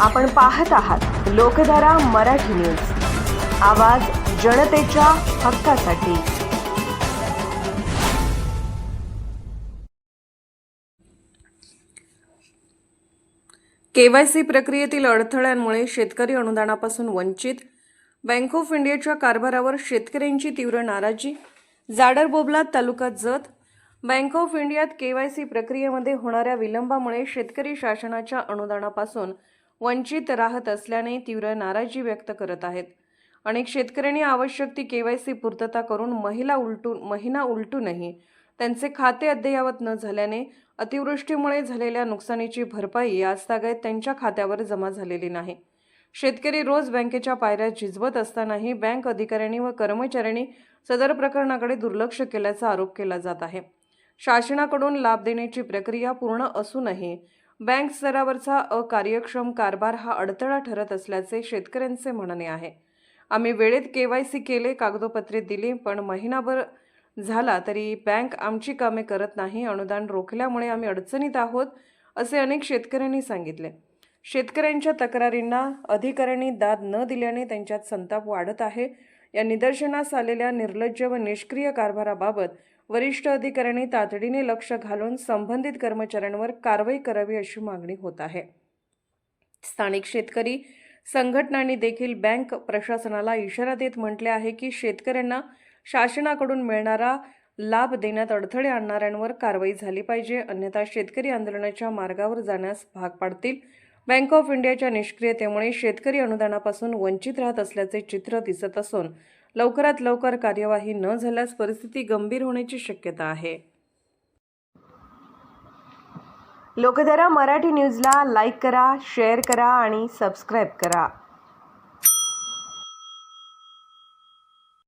आपण पाहत आहात लोकधारा मराठी न्यूज. आवाज जनतेच्या हक्कासाठी. केवायसी प्रक्रियेतील अडथळ्यांमुळे शेतकरी अनुदानापासून वंचित. बँक ऑफ इंडियाच्या कारभारावर शेतकऱ्यांची तीव्र नाराजी. जाडर बोबला तालुका जत. बँक ऑफ इंडियात केवायसी प्रक्रियेमध्ये होणाऱ्या विलंबामुळे शेतकरी शासनाच्या अनुदानापासून वंचित राहत असल्याने तीव्र नाराजी व्यक्त करत आहेत. अनेक शेतकऱ्यांनी आवश्यक ती केवायसी पूर्तता करून महिला उलटून महिना उलटूनही त्यांचे खाते अद्ययावत न झाल्याने अतिवृष्टीमुळे झालेल्या नुकसानीची भरपाई आजतागायत त्यांच्या खात्यावर जमा झालेली नाही. शेतकरी रोज बँकेच्या पायऱ्या झिजवत असतानाही बँक अधिकाऱ्यांनी व कर्मचाऱ्यांनी सदर प्रकरणाकडे दुर्लक्ष केल्याचा आरोप केला जात आहे. शासनाकडून लाभ देण्याची प्रक्रिया पूर्ण असूनही बँक स्तरावरचा अकार्यक्षम कारभार हा अडथळा ठरत असल्याचे शेतकऱ्यांचे म्हणणे आहे. आम्ही वेळेत के वाय सी केले कागदोपत्रे दिली पण महिनाभर झाला तरी बँक आमची कामे करत नाही अनुदान रोखल्यामुळे आम्ही अडचणीत आहोत असे अनेक शेतकऱ्यांनी सांगितले. शेतकऱ्यांच्या तक्रारींना अधिकाऱ्यांनी दाद न दिल्याने त्यांच्यात संताप वाढत आहे. या निदर्शनास आलेल्या निर्लज्ज व निष्क्रिय कारभाराबाबत वरिष्ठ अधिकाऱ्यांनी तातडीने लक्ष घालून संबंधित कर्मचाऱ्यांवर कारवाई करावी अशी मागणी होत आहे. स्थानिक शेतकरी संघटनांनी देखील बँक प्रशासनाला इशारा देत म्हटले आहे की शेतकऱ्यांना शासनाकडून मिळणारा लाभ देण्यात अडथळे आणणाऱ्यांवर कारवाई झाली पाहिजे अन्यथा शेतकरी आंदोलनाच्या मार्गावर जाण्यास भाग पाडतील. बँक ऑफ इंडियाच्या निष्क्रियतेमुळे शेतकरी अनुदानापासून वंचित राहत असल्याचे चित्र दिसत असून लवकरात लवकर कार्यवाही न झाल्यास परिस्थिती गंभीर होण्याची शक्यता आहे. लोकधारा मराठी न्यूजला लाईक करा शेअर करा आणि सबस्क्राईब करा.